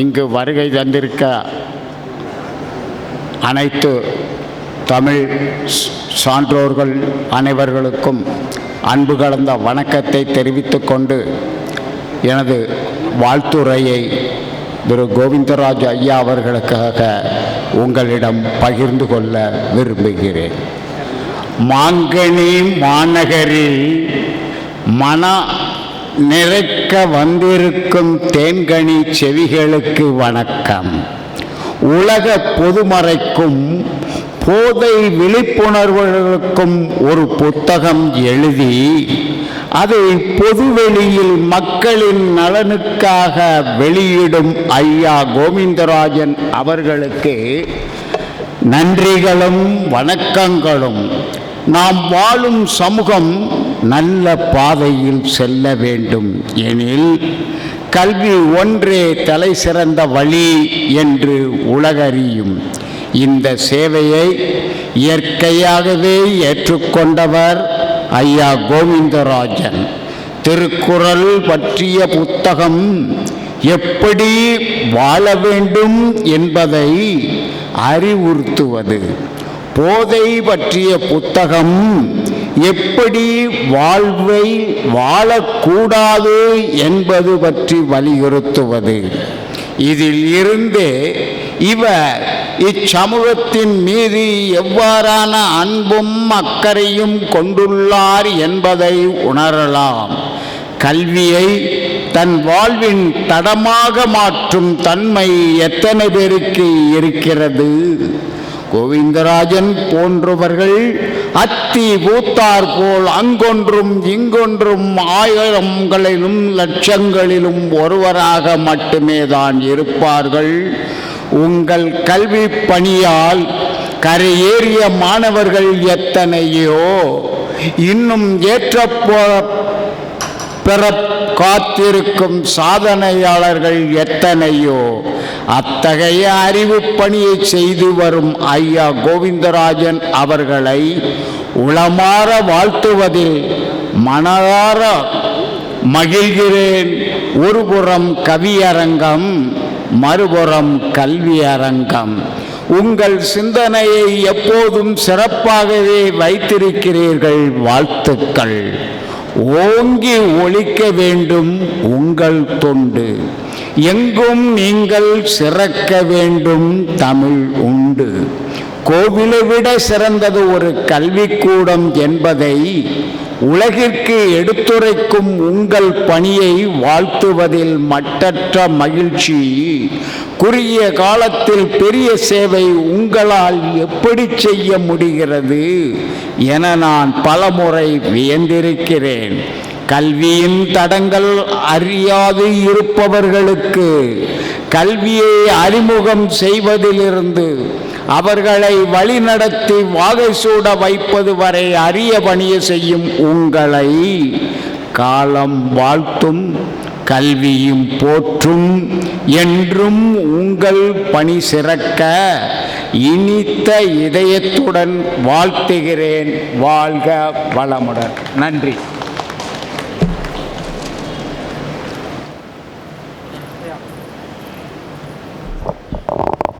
இங்கு வருகை தந்திருக்க அனைத்து தமிழ் சான்றோர்கள் அனைவர்களுக்கும் அன்பு கலந்த வணக்கத்தை தெரிவித்து கொண்டு எனது வாழ்த்துரையை திரு கோவிந்தராஜ் ஐயா அவர்களுக்காக உங்களிடம் பகிர்ந்து கொள்ள விரும்புகிறேன். மாங்கனி மாநகரில் மன நிறைக்க வந்திருக்கும் தேன்கனி செவிகளுக்கு வணக்கம். உலக பொதுமறைக்கும் போதை விழிப்புணர்வுகளுக்கும் ஒரு புத்தகம் எழுதி அதை பொதுவெளியில் மக்களின் நலனுக்காக வெளியிடும் ஐயா கோவிந்தராஜன் அவர்களுக்கு நன்றிகளும் வணக்கங்களும். நாம் வாழும் சமூகம் நல்ல பாதையில் செல்ல வேண்டும். எனில் கல்வி ஒன்றே தலை சிறந்த வழி என்று உலகறியும். இந்த சேவையை இயற்கையாகவே ஏற்றுக்கொண்டவர் ஐயா கோவிந்தராஜன். திருக்குறள் பற்றிய புத்தகம் எப்படி வாழ வேண்டும் என்பதை அறிவுறுத்துவது. போதை பற்றிய புத்தகம் எப்படி வாழ்வை வாழக்கூடாது என்பது பற்றி வலியுறுத்துவது. இதில் இருந்து இவர் இச்சமூகத்தின் மீது எவ்வாறான அன்பும் அக்கறையும் கொண்டுள்ளார் என்பதை உணரலாம். கல்வியை தன் வாழ்வின் தடமாக மாற்றும் தன்மை எத்தனை பேருக்கு இருக்கிறது? கோவிந்தராஜன் போன்றவர்கள் அத்தி பூத்தார் போல் அங்கொன்றும் இங்கொன்றும் ஆயிரங்களிலும் லட்சங்களிலும் ஒருவராக மட்டுமே தான் இருப்பார்கள். உங்கள் கல்வி பணியால் கரையேறிய மாணவர்கள் எத்தனையோ? இன்னும் ஏற்றப்போ பெற காத்திருக்கும் சாதனையாளர்கள் எத்தனையோ? அத்தகைய அறிவு பணியை செய்து வரும் ஐயா கோவிந்தராஜன் அவர்களை உளமாற வாழ்த்துவதில் மனதார மகிழ்கிறேன். ஒருபுறம் கவியரங்கம் மறுபுறம் கல்வி அரங்கம் உங்கள் சிந்தனையை எப்போதும் சிறப்பாகவே வைத்திருக்கிறீர்கள் வாழ்த்துக்கள். ஓங்கி ஒழிக்க வேண்டும் உங்கள் தொண்டு. எங்கும் நீங்கள் சிறக்க வேண்டும் தமிழ் உண்டு. கோவிலை விட சிறந்தது ஒரு கல்விக்கூடம் என்பதை உலகிற்கு எடுத்துரைக்கும் உங்கள் பணியை வாழ்த்துவதில் மட்டற்ற மகிழ்ச்சி. குறுகிய காலத்தில் பெரிய சேவை உங்களால் எப்படி செய்ய முடிகிறது என நான் பலமுறை வியந்திருக்கிறேன். கல்வியின் தடங்கள் அறியாது இருப்பவர்களுக்கு கல்வியை அறிமுகம் செய்வதிலிருந்து அவர்களை வழிநடத்தி வாகை சூட வைப்பது வரை அரிய பணியை செய்யும் உங்களை காலம் வாழ்த்தும் கல்வியும் போற்றும் என்றும் உங்கள் பணி சிறக்க இனித்த இதயத்துடன் வாழ்த்துகிறேன். வாழ்க வளமுடன். நன்றி.